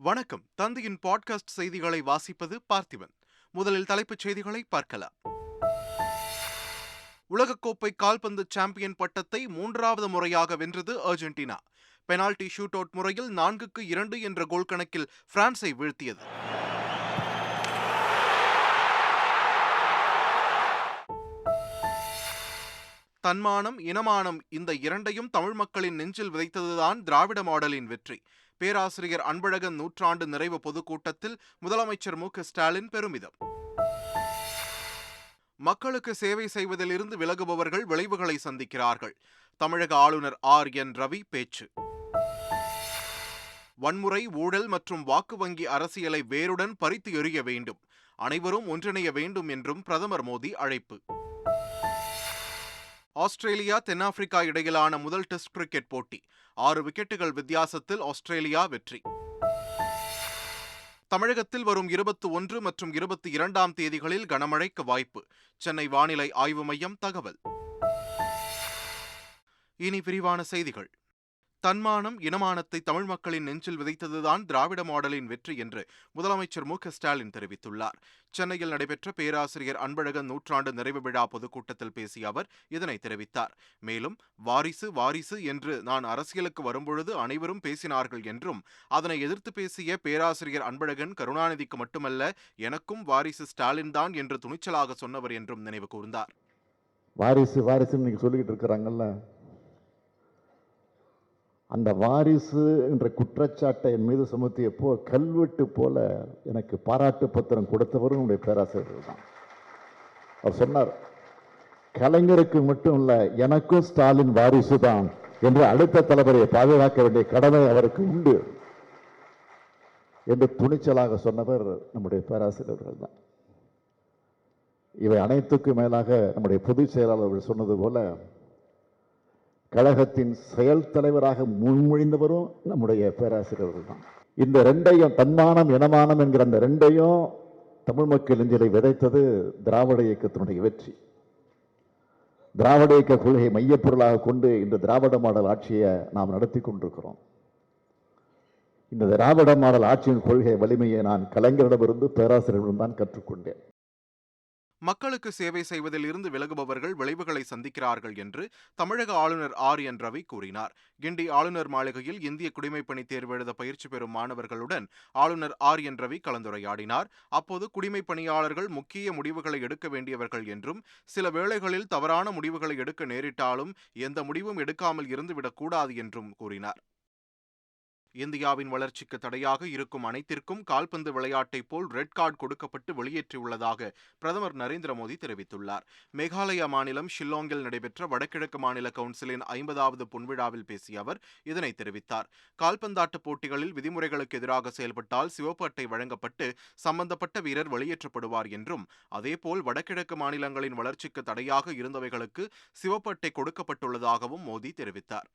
வணக்கம். தந்தையின் பாட்காஸ்ட் செய்திகளை வாசிப்பது பார்த்திபன். முதலில் தலைப்புச் செய்திகளை பார்க்கலாம். உலகக்கோப்பை கால்பந்து சாம்பியன் பட்டத்தை மூன்றாவது முறையாக வென்றது அர்ஜென்டினா. பெனால்டி ஷூட் அவுட் முறையில் நான்குக்கு இரண்டு என்ற கோல் கணக்கில் பிரான்ஸை வீழ்த்தியது. தன்மானம் இனமானம் இந்த இரண்டையும் தமிழ் மக்களின் நெஞ்சில் விதைத்ததுதான் திராவிட மாடலின் வெற்றி. பேராசிரியர் அன்பழகன் நூற்றாண்டு நிறைவு பொதுக்கூட்டத்தில் முதலமைச்சர் மு. ஸ்டாலின் பெருமிதம். மக்களுக்கு சேவை செய்வதிலிருந்து விலகுபவர்கள் விளைவுகளை சந்திக்கிறார்கள். தமிழக ஆளுநர் ஆர். என். ரவி பேச்சு. வன்முறை ஊழல் மற்றும் வாக்கு வங்கி அரசியலை வேருடன் பறித்து எறிய வேண்டும். அனைவரும் ஒன்றிணைய வேண்டும் என்றும் பிரதமர் மோடி அழைப்பு. ஆஸ்திரேலியா தென்னாப்பிரிக்கா இடையிலான முதல் டெஸ்ட் கிரிக்கெட் போட்டி. ஆறு விக்கெட்டுகள் வித்தியாசத்தில் ஆஸ்திரேலியா வெற்றி. தமிழகத்தில் வரும் இருபத்தி ஒன்று மற்றும் இருபத்தி இரண்டாம் தேதிகளில் கனமழைக்கு வாய்ப்பு. சென்னை வானிலை ஆய்வு மையம் தகவல். இனி விரிவான செய்திகள். தன்மானம் இனமானத்தை தமிழ் மக்களின் நெஞ்சில் விதைத்ததுதான் திராவிட மாடலின் வெற்றி என்று முதலமைச்சர் மு ஸ்டாலின் தெரிவித்துள்ளார். சென்னையில் நடைபெற்ற பேராசிரியர் அன்பழகன் நூற்றாண்டு நிறைவு விழா பொதுக்கூட்டத்தில் பேசிய அவர் இதனை தெரிவித்தார். மேலும் வாரிசு வாரிசு என்று நான் அரசியலுக்கு வரும்பொழுது அனைவரும் பேசினார்கள் என்றும் அதனை எதிர்த்து பேசிய பேராசிரியர் அன்பழகன் கருணாநிதிக்கு மட்டுமல்ல எனக்கும் வாரிசு ஸ்டாலின் தான் என்று துணிச்சலாக சொன்னவர் என்றும் நினைவு கூர்ந்தார். வாரிசு வாரிசுன்னு நீங்கள் சொல்லிக்கிட்டு இருக்கிறாங்கல்ல அந்த வாரிசு என்ற குற்றச்சாட்டை என் மீது சுமத்தியப்போ கல்வெட்டு போல எனக்கு பாராட்டு பத்திரம் கொடுத்தவரும் உடைய பேராசிரியர் தான். அவர் சொன்னார் கலைஞருக்கு மட்டும் இல்லை எனக்கும் ஸ்டாலின் வாரிசு தான் என்று அடுத்த தலைவரை பாதுகாக்க வேண்டிய கடமை அவருக்கு உண்டு என்று துணிச்சலாக சொன்னவர் நம்முடைய பேராசிரியர்கள் தான். இவை அனைத்துக்கும் மேலாக நம்முடைய பொதுச் செயலாளர்கள் சொன்னது போல கழகத்தின் செயல் தலைவராக முன்மொழிந்தவரும் நம்முடைய பேராசிரியர்கள் தான் இந்த ரெண்டையும் தன்மானம் இனமானம் என்கிற அந்த ரெண்டையும் தமிழ் மக்கள் நெஞ்சிலை விதைத்தது திராவிட இயக்கத்தினுடைய வெற்றி. திராவிட இயக்க கொள்கையை மையப்பொருளாக கொண்டு இந்த திராவிட மாடல் ஆட்சியை நாம் நடத்தி கொண்டிருக்கிறோம். இந்த திராவிட மாடல் ஆட்சியின் கொள்கை வலிமையை நான் கலைஞரிடமிருந்து பேராசிரியரிடம் தான் கற்றுக்கொண்டேன். மக்களுக்கு சேவை செய்வதில் இருந்து விலகுபவர்கள் விளைவுகளை சந்திக்கிறார்கள் என்று தமிழக ஆளுநர் ஆர் என் ரவி கூறினார். கிண்டி ஆளுநர் மாளிகையில் இந்திய குடிமைப்பணி தேர்வு எழுத பயிற்சி பெறும் மாணவர்களுடன் ஆளுநர் ஆர் என் ரவி கலந்துரையாடினார். அப்போது குடிமைப் பணியாளர்கள் முக்கிய முடிவுகளை எடுக்க வேண்டியவர்கள் என்றும் சில வேளைகளில் தவறான முடிவுகளை எடுக்க நேரிட்டாலும் எந்த முடிவும் எடுக்காமல் இருந்துவிடக்கூடாது என்றும் கூறினார். இந்தியாவின் வளர்ச்சிக்கு தடையாக இருக்கும் அனைத்திற்கும் கால்பந்து விளையாட்டைப் போல் ரெட் கார்டு கொடுக்கப்பட்டு வெளியேற்றியுள்ளதாக பிரதமர் நரேந்திர மோடி தெரிவித்துள்ளார். மேகாலயா மாநிலம் ஷில்லாங்கில் நடைபெற்ற வடகிழக்கு மாநில கவுன்சிலின் ஐம்பதாவது பொன்விழாவில் பேசிய அவர் இதனை தெரிவித்தார். கால்பந்தாட்ட போட்டிகளில் விதிமுறைகளுக்கு எதிராக செயல்பட்டால் சிவப்பு அட்டை வழங்கப்பட்டு சம்பந்தப்பட்ட வீரர் வெளியேற்றப்படுவார் என்றும் அதேபோல் வடகிழக்கு மாநிலங்களின் வளர்ச்சிக்கு தடையாக இருந்தவைகளுக்கு சிவப்பு அட்டை கொடுக்கப்பட்டுள்ளதாகவும் மோடி தெரிவித்தார்.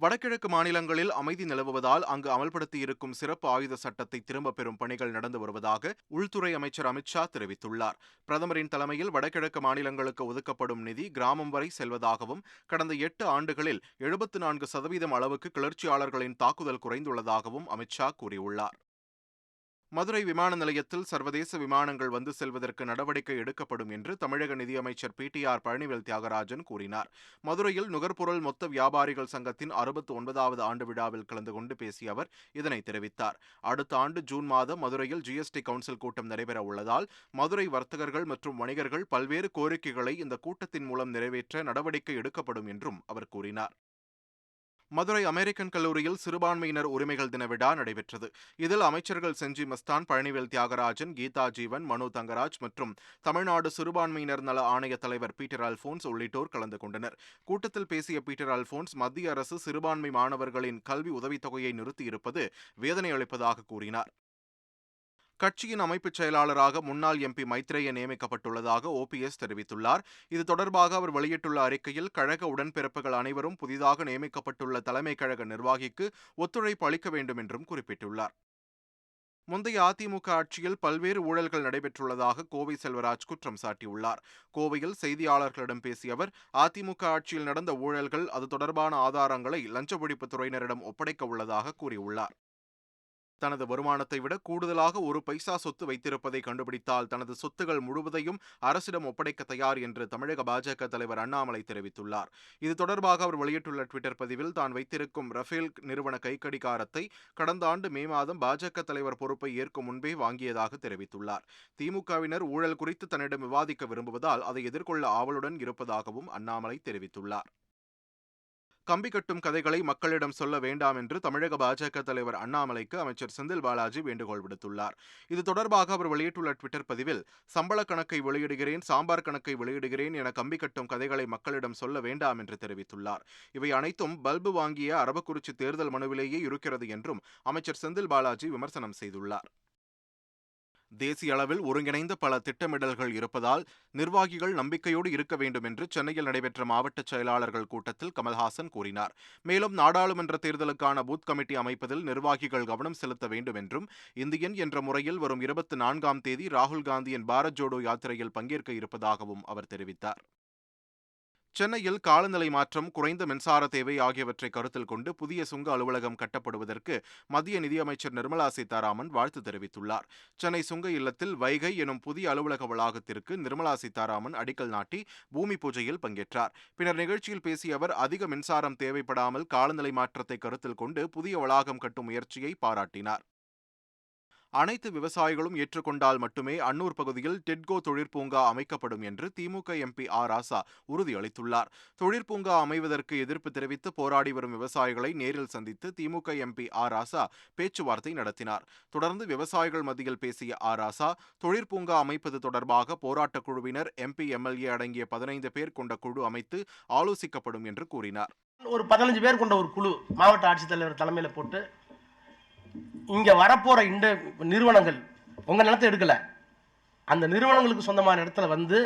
வடகிழக்கு மாநிலங்களில் அமைதி நிலவுவதால் அங்கு அமல்படுத்தியிருக்கும் சிறப்பு ஆயுத சட்டத்தை திரும்பப் பெறும் பணிகள் நடந்து வருவதாக உள்துறை அமைச்சர் அமித்ஷா தெரிவித்துள்ளார். பிரதமரின் தலைமையில் வடகிழக்கு மாநிலங்களுக்கு ஒதுக்கப்படும் நிதி கிராமம் வரை செல்வதாகவும் கடந்த எட்டு ஆண்டுகளில் எழுபத்து நான்கு சதவீதம் அளவுக்கு கிளர்ச்சியாளர்களின் தாக்குதல் குறைந்துள்ளதாகவும் அமித்ஷா கூறியுள்ளார். மதுரை விமான நிலையத்தில் சர்வதேச விமானங்கள் வந்து செல்வதற்கு நடவடிக்கை எடுக்கப்படும் என்று தமிழக நிதியமைச்சர் P. T. R. Palanivel Thiagarajan கூறினார். மதுரையில் நுகர்பொருள் மொத்த வியாபாரிகள் சங்கத்தின் அறுபத்தி ஒன்பதாவது ஆண்டு விழாவில் கலந்து கொண்டு பேசிய அவர் இதனை தெரிவித்தார். அடுத்த ஆண்டு ஜூன் மாதம் மதுரையில் ஜிஎஸ்டி கவுன்சில் கூட்டம் நடைபெற உள்ளதால் மதுரை வர்த்தகர்கள் மற்றும் வணிகர்கள் பல்வேறு கோரிக்கைகளை இந்த கூட்டத்தின் மூலம் நிறைவேற்ற நடவடிக்கை எடுக்கப்படும் என்றும் அவர் கூறினார். மதுரை அமெரிக்கன் கல்லூரியில் சிறுபான்மையினர் உரிமைகள் தின விழா நடைபெற்றது. இதில் அமைச்சர்கள் செஞ்சி மஸ்தான் பழனிவேல் தியாகராஜன் கீதா ஜீவன் மனு தங்கராஜ் மற்றும் தமிழ்நாடு சிறுபான்மையினர் நல ஆணைய தலைவர் பீட்டர் அல்போன்ஸ் உள்ளிட்டோர் கலந்து கொண்டனர். கூட்டத்தில் பேசிய பீட்டர் அல்போன்ஸ் மத்திய அரசு சிறுபான்மை மாணவர்களின் கல்வி உதவித்தொகையை நிறுத்தியிருப்பது வேதனை அளிப்பதாக கூறினார். கட்சியின் அமைப்புச் செயலாளராக முன்னாள் எம்பி மைத்ரேய நியமிக்கப்பட்டுள்ளதாக ஓபிஎஸ் தெரிவித்துள்ளார். இது தொடர்பாக அவர் வெளியிட்டுள்ள அறிக்கையில் கழக உடன்பிறப்புகள் அனைவரும் புதிதாக நியமிக்கப்பட்டுள்ள தலைமை கழக நிர்வாகிக்கு ஒத்துழைப்பு அளிக்க வேண்டும் என்றும் குறிப்பிட்டுள்ளார். முந்தைய அதிமுக ஆட்சியில் பல்வேறு ஊழல்கள் நடைபெற்றுள்ளதாக கோவை செல்வராஜ் குற்றம் சாட்டியுள்ளார். கோவையில் செய்தியாளர்களிடம் பேசிய அவர் அதிமுக ஆட்சியில் நடந்த ஊழல்கள் அது தொடர்பான ஆதாரங்களை லஞ்ச ஒழிப்புத் துறையினரிடம் ஒப்படைக்க உள்ளதாக கூறியுள்ளார். தனது வருமானத்தை விட கூடுதலாக ஒரு பைசா சொத்து வைத்திருப்பதை கண்டுபிடித்தால் தனது சொத்துகள் முழுவதையும் அரசிடம் ஒப்படைக்க தயார் என்று தமிழக பாஜக தலைவர் அண்ணாமலை தெரிவித்துள்ளார். இது தொடர்பாக அவர் வெளியிட்டுள்ள ட்விட்டர் பதிவில் தான் வைத்திருக்கும் ரஃபேல் நிறுவன கைக்கடிகாரத்தை கடந்த ஆண்டு மே மாதம் பாஜக தலைவர் பொறுப்பை ஏற்கும் முன்பே வாங்கியதாக தெரிவித்துள்ளார். திமுகவினர் ஊழல் குறித்து தன்னிடம் விவாதிக்க விரும்புவதால் அதை எதிர்கொள்ள ஆவலுடன் இருப்பதாகவும் அண்ணாமலை தெரிவித்துள்ளார். கம்பி கட்டும் கதைகளை மக்களிடம் சொல்ல வேண்டாம் என்று தமிழக பாஜக தலைவர் அண்ணாமலைக்கு அமைச்சர் செந்தில் பாலாஜி வேண்டுகோள் விடுத்துள்ளார். இது தொடர்பாக அவர் வெளியிட்டுள்ள ட்விட்டர் பதிவில் சம்பள கணக்கை வெளியிடுகிறேன் சாம்பார் கணக்கை வெளியிடுகிறேன் என கம்பி கட்டும் கதைகளை மக்களிடம் சொல்ல வேண்டாம் என்று தெரிவித்துள்ளார். இவை அனைத்தும் பல்பு வாங்கிய அரபக்குறிச்சி தேர்தல் மனுவிலேயே இருக்கிறது என்றும் அமைச்சர் செந்தில் பாலாஜி விமர்சனம் செய்துள்ளார். தேசிய அளவில் ஒருங்கிணைந்த பல திட்டமிடல்கள் இருப்பதால் நிர்வாகிகள் நம்பிக்கையோடு இருக்க வேண்டும் என்று சென்னையில் நடைபெற்ற மாவட்ட செயலாளர்கள் கூட்டத்தில் கமல்ஹாசன் கூறினார். மேலும் நாடாளுமன்ற தேர்தலுக்கான பூத் கமிட்டி அமைப்பதில் நிர்வாகிகள் கவனம் செலுத்த வேண்டும் என்றும் இந்தியன் என்ற முறையில் வரும் இருபத்தி நான்காம் தேதி ராகுல் காந்தியின் பாரத் ஜோடோ யாத்திரையில் பங்கேற்க இருப்பதாகவும் அவர் தெரிவித்தார். சென்னையில் காலநிலை மாற்றம் குறைந்த மின்சார தேவை ஆகியவற்றை கருத்தில் கொண்டு புதிய சுங்க அலுவலகம் கட்டப்படுவதற்கு மத்திய நிதியமைச்சர் நிர்மலா சீதாராமன் வாழ்த்து தெரிவித்துள்ளார். சென்னை சுங்க இல்லத்தில் வைகை எனும் புதிய அலுவலக வளாகத்திற்கு நிர்மலா சீதாராமன் அடிக்கல் நாட்டி பூமி பூஜையில் பங்கேற்றார். பின்னர் நிகழ்ச்சியில் பேசிய அவர் அதிக மின்சாரம் தேவைப்படாமல் காலநிலை மாற்றத்தை கருத்தில் கொண்டு புதிய வளாகம் கட்டும் முயற்சியை பாராட்டினார். அனைத்து விவசாயிகளும் ஏற்றுக்கொண்டால் மட்டுமே அன்னூர் பகுதியில் டெட்கோ தொழிற்பூங்கா அமைக்கப்படும் என்று திமுக எம்பி ஆர் ராசா உறுதியளித்துள்ளார். தொழிற்பூங்கா அமைவதற்கு எதிர்ப்பு தெரிவித்து போராடி வரும் விவசாயிகளை நேரில் சந்தித்து திமுக எம்பி ஆர் ராசா பேச்சுவார்த்தை நடத்தினார். தொடர்ந்து விவசாயிகள் மத்தியில் பேசிய ஆர் ராசா தொழிற்பூங்கா அமைப்பது தொடர்பாக போராட்டக் குழுவினர் எம்பி எம்எல்ஏ அடங்கிய பதினைந்து பேர் கொண்ட குழு அமைத்து ஆலோசிக்கப்படும் என்று கூறினார். ஒரு பதினஞ்சு பேர் கொண்ட ஒரு குழு மாவட்ட ஆட்சித்தலைவர் தலைமையில் போட்டு இங்கே வரப்போகிற இந்த நிறுவனங்கள் உங்கள் நிலத்தை எடுக்கலை. அந்த நிறுவனங்களுக்கு சொந்தமான இடத்துல வந்து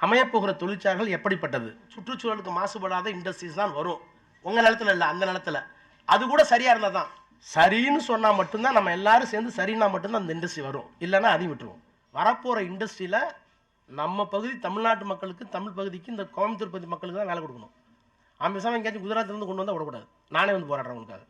அமையப்போகிற தொழிற்சாலைகள் எப்படிப்பட்டது? சுற்றுச்சூழலுக்கு மாசுபடாத இண்டஸ்ட்ரீஸ் தான் வரும். உங்கள் நிலத்துல இல்லை அந்த நிலத்துல. அது கூட சரியாக இருந்தால் தான். சரின்னு சொன்னால் மட்டும்தான் நம்ம எல்லாரும் சேர்ந்து சரின்னா மட்டும்தான் அந்த இண்டஸ்ட்ரி வரும். இல்லைன்னா அதையும் விட்டுருவோம் வரப்போகிற இண்டஸ்ட்ரியில் நம்ம பகுதி தமிழ்நாட்டு மக்களுக்கு தமிழ் பகுதிக்கு இந்த கோயம்புத்தூர் பகுதி மக்களுக்கு தான் வேலை கொடுக்கணும். அவன் பேசாமல் எங்கேயாச்சும் குஜராத்லேருந்து கொண்டு வந்தால் விடக்கூடாது. நானே வந்து போராடுறேன் உங்களுக்காக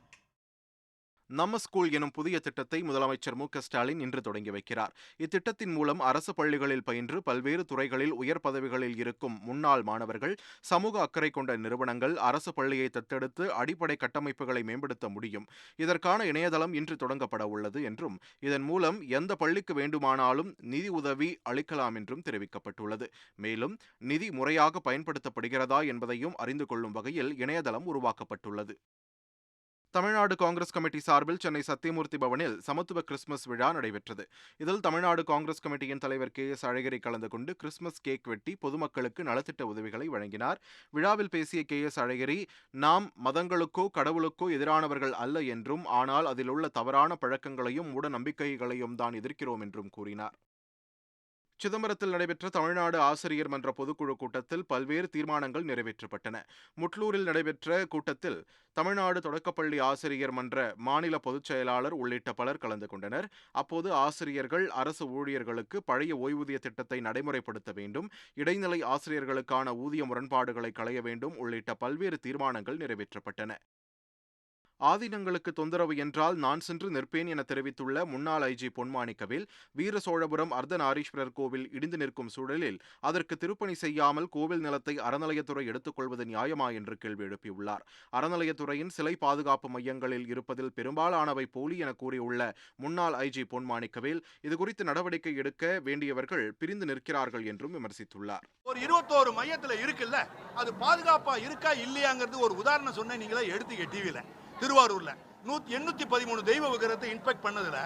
நம்ம ஸ்கூல் எனும் புதிய திட்டத்தை முதலமைச்சர் மு ஸ்டாலின் இன்று தொடங்கி வைக்கிறார். இத்திட்டத்தின் மூலம் அரசு பள்ளிகளில் பயின்று பல்வேறு துறைகளில் உயர் பதவிகளில் இருக்கும் முன்னாள் மாணவர்கள் சமூக அக்கறை கொண்ட நிறுவனங்கள் அரசு பள்ளியை தத்தெடுத்து அடிப்படை கட்டமைப்புகளை மேம்படுத்த முடியும். இதற்கான இணையதளம் இன்று தொடங்கப்பட உள்ளது என்றும் இதன் மூலம் எந்த பள்ளிக்கு வேண்டுமானாலும் நிதி உதவி அளிக்கலாம் என்றும் தெரிவிக்கப்பட்டுள்ளது. மேலும் நிதி முறையாக பயன்படுத்தப்படுகிறதா என்பதையும் அறிந்து கொள்ளும் வகையில் இணையதளம் உருவாக்கப்பட்டுள்ளது. தமிழ்நாடு காங்கிரஸ் கமிட்டி சார்பில் சென்னை சத்தியமூர்த்தி பவனில் சமத்துவ கிறிஸ்துமஸ் விழா நடைபெற்றது. இதில் தமிழ்நாடு காங்கிரஸ் கமிட்டியின் தலைவர் கே எஸ் அழகிரி கலந்து கொண்டு கிறிஸ்துமஸ் கேக் வெட்டி பொதுமக்களுக்கு நலத்திட்ட உதவிகளை வழங்கினார். விழாவில் பேசிய கே எஸ் அழகிரி நாம் மதங்களுக்கோ கடவுளுக்கோ எதிரானவர்கள் அல்ல என்றும் ஆனால் அதில் உள்ள தவறான பழக்கங்களையும் மூட நம்பிக்கைகளையும் தான் எதிர்க்கிறோம் என்றும் கூறினார். சிதம்பரத்தில் நடைபெற்ற தமிழ்நாடு ஆசிரியர் மன்ற பொதுக்குழு கூட்டத்தில் பல்வேறு தீர்மானங்கள் நிறைவேற்றப்பட்டன. முட்லூரில் நடைபெற்ற கூட்டத்தில் தமிழ்நாடு தொடக்கப்பள்ளி ஆசிரியர் மன்ற மாநில பொதுச் செயலாளர் உள்ளிட்ட பலர் கலந்து கொண்டனர். அப்போது ஆசிரியர்கள் அரசு ஊழியர்களுக்கு பழைய ஓய்வூதிய திட்டத்தை நடைமுறைப்படுத்த வேண்டும் இடைநிலை ஆசிரியர்களுக்கான ஊதிய முரண்பாடுகளை களைய வேண்டும் உள்ளிட்ட பல்வேறு தீர்மானங்கள் நிறைவேற்றப்பட்டன. ஆதீனங்களுக்கு தொந்தரவு என்றால் நான் சென்று நிற்பேன் என தெரிவித்துள்ள முன்னாள் ஐஜி பொன்மாணிக்கவேல் வீர சோழபுரம் அர்த்தநாரீஸ்வரர் கோவில் இடிந்து நிற்கும் சூழலில் அதற்கு திருப்பணி செய்யாமல் கோவில் நிலத்தை அறநிலையத்துறை எடுத்துக்கொள்வது நியாயமா என்று கேள்வி எழுப்பியுள்ளார். அறநிலையத்துறையின் சிலை பாதுகாப்பு மையங்களில் இருப்பதில் பெரும்பாலானவை போலி என கூறியுள்ள முன்னாள் ஐஜி பொன்மாணிக்கவேல் இதுகுறித்து நடவடிக்கை எடுக்க வேண்டியவர்கள் பிரிந்து நிற்கிறார்கள் என்றும் விமர்சித்துள்ளார். ஒரு இருபத்தோரு மையத்தில் இருக்குல்ல? அது பாதுகாப்பா இருக்கா இல்லையாங்கிறது ஒரு உதாரணம் சொன்ன நீங்களே எடுத்துக்க டிவியில திருவாரூர்ல. நூத்தி எண்ணூத்தி பதிமூணு தெய்வ விக்கிரத்தை இன்ஸ்பெக்ட் பண்ணதுல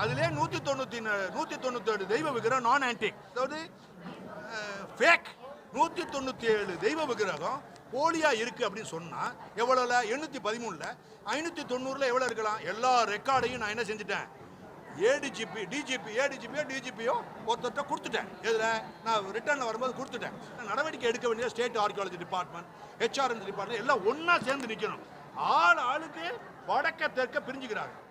அதுல நூத்தி தொண்ணூத்தி நூத்தி தொண்ணூத்தேழு தெய்வ விக்கிரம் நான் ஆன்டிக் அதாவது ஃபேக் நூத்தி தொண்ணூத்தி ஏழு தெய்வ விக்கிரகம் போலியா இருக்கு அப்படின்னு சொன்னா எவ்வளவுல? எண்ணூத்தி பதிமூணுல. ஐநூத்தி தொண்ணூறுல எவ்வளவு இருக்கலாம்? எல்லா ரெக்கார்டையும் நான் என்ன செஞ்சுட்டேன்? ஏடிஜிபி டிஜிபி ஏடிஜிபியோ டிஜிபியோ ஒருத்தர்கிட்ட கொடுத்துட்டேன். இதில் நான் ரிட்டர்னில் வரும்போது கொடுத்துட்டேன். நடவடிக்கை எடுக்க வேண்டிய state archaeology department HRNC department எல்லாம் ஒன்றா சேர்ந்து நிற்கணும் ஆள் ஆளுக்கு வடக்க தெற்க பிரிஞ்சுக்கிறாங்க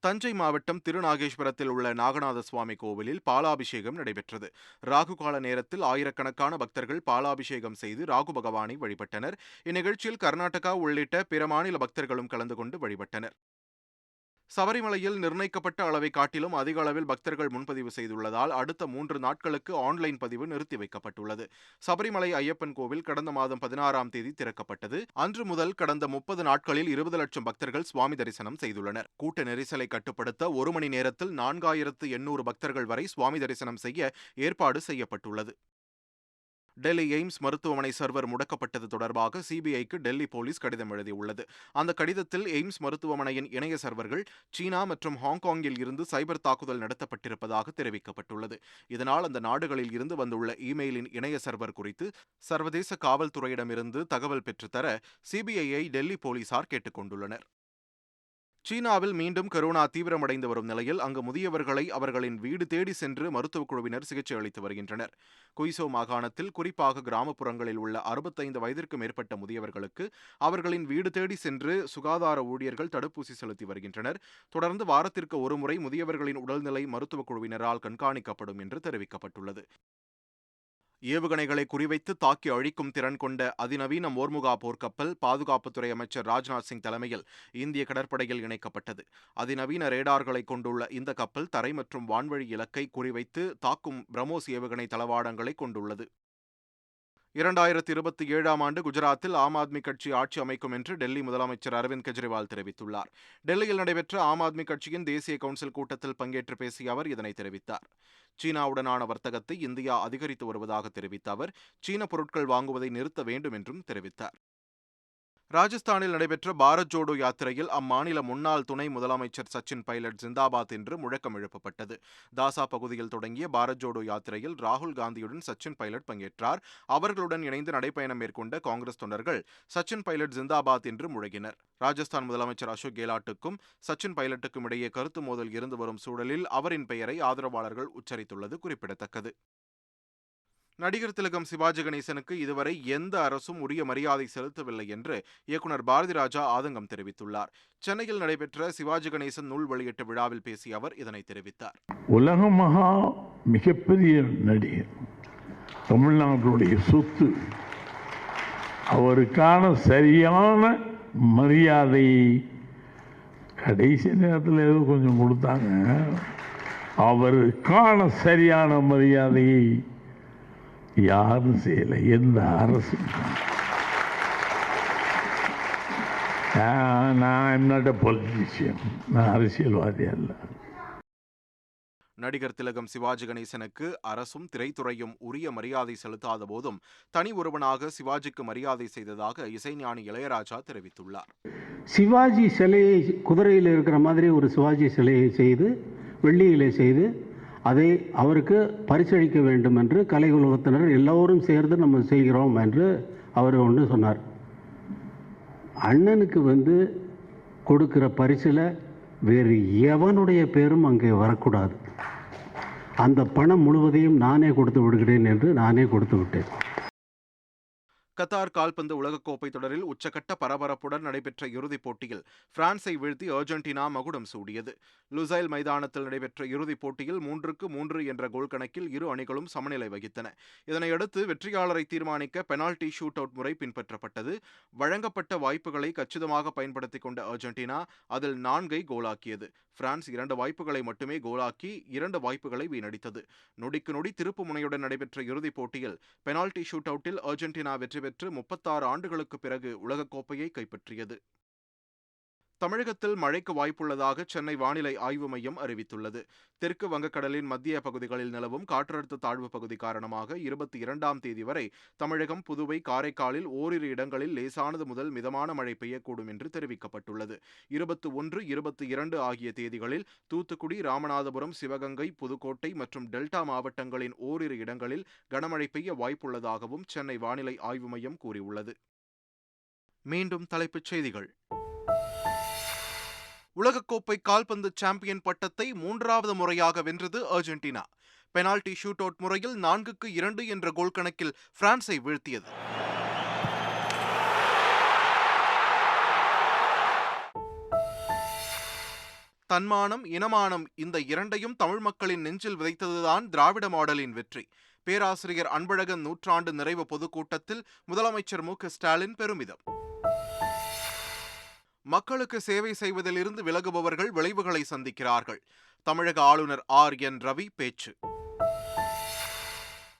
தஞ்சை மாவட்டம் திருநாகேஸ்வரத்தில் உள்ள நாகநாத சுவாமி கோவிலில் பாலாபிஷேகம் நடைபெற்றது. ராகு கால நேரத்தில் ஆயிரக்கணக்கான பக்தர்கள் பாலாபிஷேகம் செய்து ராகு பகவானை வழிபட்டனர். இந்நிகழ்ச்சியில் கர்நாடகா உள்ளிட்ட பிற மாநில பக்தர்களும் கலந்து கொண்டு வழிபட்டனர். சபரிமலையில் நிர்ணயிக்கப்பட்ட அளவை காட்டிலும் அதிக அளவில் பக்தர்கள் முன்பதிவு செய்துள்ளதால் அடுத்த மூன்று நாட்களுக்கு ஆன்லைன் பதிவு நிறுத்தி வைக்கப்பட்டுள்ளது. சபரிமலை ஐயப்பன் கோவில் கடந்த மாதம் பதினாறாம் தேதி திறக்கப்பட்டது. அன்று முதல் கடந்த முப்பது நாட்களில் இருபது லட்சம் பக்தர்கள் சுவாமி தரிசனம் செய்துள்ளனர். கூட்ட நெரிசலை கட்டுப்படுத்த ஒரு மணி நேரத்தில் நான்காயிரத்து எண்ணூறு பக்தர்கள் வரை சுவாமி தரிசனம் செய்ய ஏற்பாடு செய்யப்பட்டுள்ளது. டெல்லி எய்ம்ஸ் மருத்துவமனை சர்வர் முடக்கப்பட்டது தொடர்பாக சிபிஐக்கு டெல்லி போலீஸ் கடிதம் எழுதியுள்ளது. அந்த கடிதத்தில் எய்ம்ஸ் மருத்துவமனையின் இணைய சர்வர்கள் சீனா மற்றும் ஹாங்காங்கில் இருந்து சைபர் தாக்குதல் நடத்தப்பட்டிருப்பதாக தெரிவிக்கப்பட்டுள்ளது. இதனால் அந்த நாடுகளில் இருந்து வந்துள்ள இமெயிலின் இணைய சர்வர் குறித்து சர்வதேச காவல்துறையிடமிருந்து தகவல் பெற்றுத்தர சிபிஐயை டெல்லி போலீசார் கேட்டுக்கொண்டுள்ளனர். சீனாவில் மீண்டும் கரோனா தீவிரமடைந்து வரும் நிலையில் அங்கு முதியவர்களை அவர்களின் வீடு தேடி சென்று மருத்துவக் குழுவினர் சிகிச்சை அளித்து வருகின்றனர். குய்சோ மாகாணத்தில் குறிப்பாக கிராமப்புறங்களில் உள்ள அறுபத்தைந்து வயதிற்கு மேற்பட்ட முதியவர்களுக்கு அவர்களின் வீடு தேடி சென்று சுகாதார ஊழியர்கள் தடுப்பூசி செலுத்தி வருகின்றனர். தொடர்ந்து வாரத்திற்கு ஒருமுறை முதியவர்களின் உடல்நிலை மருத்துவக் குழுவினரால் கண்காணிக்கப்படும் என்று தெரிவிக்கப்பட்டுள்ளது. ஏவுகணைகளை குறிவைத்து தாக்கி அழிக்கும் திறன் கொண்ட அதிநவீன மோர்முகா போர்க்கப்பல் பாதுகாப்புத்துறை அமைச்சர் ராஜ்நாத் சிங் தலைமையில் இந்திய கடற்படையில் இணைக்கப்பட்டது. அதிநவீன ரேடார்களை கொண்டுள்ள இந்த கப்பல் தரை மற்றும் வான்வழி இலக்கை குறிவைத்து தாக்கும் பிரம்மோஸ் ஏவுகணை தளவாடங்களை கொண்டுள்ளது. இரண்டாயிரத்தி இருபத்தி ஏழாம் ஆண்டு குஜராத்தில் ஆம் ஆத்மி கட்சி ஆட்சி அமைக்கும் என்று டெல்லி முதலமைச்சர் அரவிந்த் கெஜ்ரிவால் தெரிவித்துள்ளார். டெல்லியில் நடைபெற்ற ஆம் ஆத்மி கட்சியின் தேசிய கவுன்சில் கூட்டத்தில் பங்கேற்று பேசிய அவர் இதனை தெரிவித்தார். சீனாவுடனான வர்த்தகத்தை இந்தியா அதிகரித்து வருவதாக தெரிவித்த அவர் சீன பொருட்கள் வாங்குவதை நிறுத்த வேண்டும் என்றும் தெரிவித்தார். ராஜஸ்தானில் நடைபெற்ற பாரத் ஜோடோ யாத்திரையில் அம்மாநில முன்னாள் துணை முதலமைச்சர் சச்சின் பைலட் ஜிந்தாபாத் என்று முழக்கம் எழுப்பப்பட்டது. தாசா பகுதியில் தொடங்கிய பாரத் ஜோடோ யாத்திரையில் ராகுல் காந்தியுடன் சச்சின் பைலட் பங்கேற்றார். அவர்களுடன் இணைந்து நடைப்பயணம் மேற்கொண்ட காங்கிரஸ் தொண்டர்கள் சச்சின் பைலட் ஜிந்தாபாத் என்று முழங்கினர். ராஜஸ்தான் முதலமைச்சர் அசோக் கெலாட்டுக்கும் சச்சின் பைலட்டுக்கும் இடையே கருத்து மோதல் இருந்து வரும் சூழலில் அவரின் பெயரை ஆதரவாளர்கள் உச்சரித்துள்ளது குறிப்பிடத்தக்கது. நடிகர் திலகம் சிவாஜி கணேசனுக்கு இதுவரை எந்த அரசும் உரிய மரியாதை செலுத்தவில்லை என்று இயக்குனர் பாரதி ராஜா ஆதங்கம் தெரிவித்துள்ளார். சென்னையில் நடைபெற்ற சிவாஜி கணேசன் நூல் வெளியீட்டு விழாவில் பேசிய அவர் இதனை தெரிவித்தார். உலக மகா மிகப்பெரிய நடிகர். தமிழ்நாட்டுடைய சொத்து. அவருக்கான சரியான மரியாதையை கடைசி நேரத்தில் ஏதோ கொஞ்சம் கொடுத்தாங்க. அவருக்கான சரியான மரியாதையை யாரும் செய்யலை. எந்த அரசும் நான் நாட் அ பொலிட்டீஷியன் நான் அரசியல்வாதி அல்ல. நடிகர் திலகம் சிவாஜி கணேசனுக்கு அரசும் திரைத்துறையும் உரிய மரியாதை செலுத்தாத போதும் தனி ஒருவனாக சிவாஜிக்கு மரியாதை செய்ததாக இசைஞானி இளையராஜா தெரிவித்துள்ளார். சிவாஜி சிலையை குதிரையில் இருக்கிற மாதிரி ஒரு சிவாஜி சிலையை செய்து வெள்ளியிலே செய்து அதை அவருக்கு பரிசளிக்க வேண்டும் என்று கலை உலகத்தினர் எல்லோரும் சேர்ந்து நம்ம செய்கிறோம் என்று அவர் ஒன்று சொன்னார். அண்ணனுக்கு வந்து கொடுக்கிற பரிசில் வேறு எவனுடைய பேரும் அங்கே வரக்கூடாது. அந்த பணம் முழுவதையும் நானே கொடுத்து விடுகிறேன் என்று நானே கொடுத்து விட்டேன். கத்தார் கால்பந்து உலகக்கோப்பை தொடரில் உச்சகட்ட பரபரப்புடன் நடைபெற்ற இறுதிப் போட்டியில் பிரான்ஸை வீழ்த்தி அர்ஜென்டினா மகுடம் சூடியது. லுசைல் மைதானத்தில் நடைபெற்ற இறுதிப் போட்டியில் மூன்றுக்கு மூன்று என்ற கோல் கணக்கில் இரு அணிகளும் சமநிலை வகித்தன. இதனையடுத்து வெற்றியாளரை தீர்மானிக்க பெனால்டி ஷூட் அவுட் முறை பின்பற்றப்பட்டது. வழங்கப்பட்ட வாய்ப்புகளை கச்சிதமாக பயன்படுத்திக் கொண்ட அர்ஜென்டினா அதில் நான்கை கோலாக்கியது. பிரான்ஸ் இரண்டு வாய்ப்புகளை மட்டுமே கோலாக்கி இரண்டு வாய்ப்புகளை வீணடித்தது. நொடிக்கு நொடி திருப்பு முனையுடன் நடைபெற்ற இறுதிப் போட்டியில் பெனால்டி ஷூட் அவுட்டில் அர்ஜென்டினா வெற்றி பெற்று முப்பத்தாறு ஆண்டுகளுக்கு பிறகு உலகக்கோப்பையை கைப்பற்றியது. தமிழகத்தில் மழைக்கு வாய்ப்புள்ளதாக சென்னை வானிலை ஆய்வு மையம் அறிவித்துள்ளது. தெற்கு வங்கக்கடலின் மத்திய பகுதிகளில் நிலவும் காற்றழுத்த தாழ்வு பகுதி காரணமாக இருபத்தி இரண்டாம் தேதி வரை தமிழகம் புதுவை காரைக்காலில் ஓரிரு இடங்களில் லேசானது முதல் மிதமான மழை பெய்யக்கூடும் என்று தெரிவிக்கப்பட்டுள்ளது. இருபத்தி ஒன்று இருபத்தி இரண்டு ஆகிய தேதிகளில் தூத்துக்குடி ராமநாதபுரம் சிவகங்கை புதுக்கோட்டை மற்றும் டெல்டா மாவட்டங்களின் ஓரிரு இடங்களில் கனமழை பெய்ய வாய்ப்புள்ளதாகவும் சென்னை வானிலை ஆய்வு மையம் கூறியுள்ளது. மீண்டும் தலைப்புச் செய்திகள். உலகக்கோப்பை கால்பந்து சாம்பியன் பட்டத்தை மூன்றாவது முறையாக வென்றது அர்ஜென்டினா. பெனால்டி ஷூட் அவுட் முறையில் நான்குக்கு இரண்டு என்ற கோல் கணக்கில் பிரான்ஸை வீழ்த்தியது. தன்மானம் இனமானம் இந்த இரண்டையும் தமிழ் மக்களின் நெஞ்சில் விதைத்ததுதான் திராவிட மாடலின் வெற்றி. பேராசிரியர் அன்பழகன் நூற்றாண்டு நிறைவு பொதுக்கூட்டத்தில் முதலமைச்சர் மு க ஸ்டாலின் பெருமிதம். மக்களுக்கு சேவை செய்வதிலிருந்து விலகுபவர்கள் விளைவுகளை சந்திக்கிறார்கள். தமிழக ஆளுநர் ஆர். என். ரவி பேச்சு.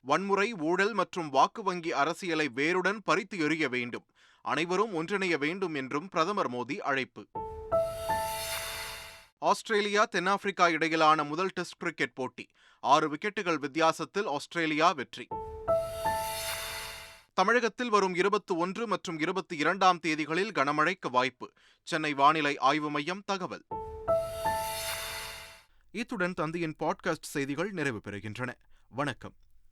வன்முறை ஊழல் மற்றும் வாக்கு வங்கி அரசியலை வேருடன் பறித்து எறிய வேண்டும். அனைவரும் ஒன்றிணைய வேண்டும் என்றும் பிரதமர் மோடி அழைப்பு. ஆஸ்திரேலியா தென்னாப்பிரிக்கா இடையிலான முதல் டெஸ்ட் கிரிக்கெட் போட்டி. ஆறு விக்கெட்டுகள் வித்தியாசத்தில் ஆஸ்திரேலியா வெற்றி. தமிழகத்தில் வரும் இருபத்தி ஒன்று மற்றும் இருபத்தி இரண்டாம் தேதிகளில் கனமழைக்கு வாய்ப்பு. சென்னை வானிலை ஆய்வு மையம் தகவல். இத்துடன் தந்தையின் பாட்காஸ்ட் செய்திகள் நிறைவு பெறுகின்றன. வணக்கம்.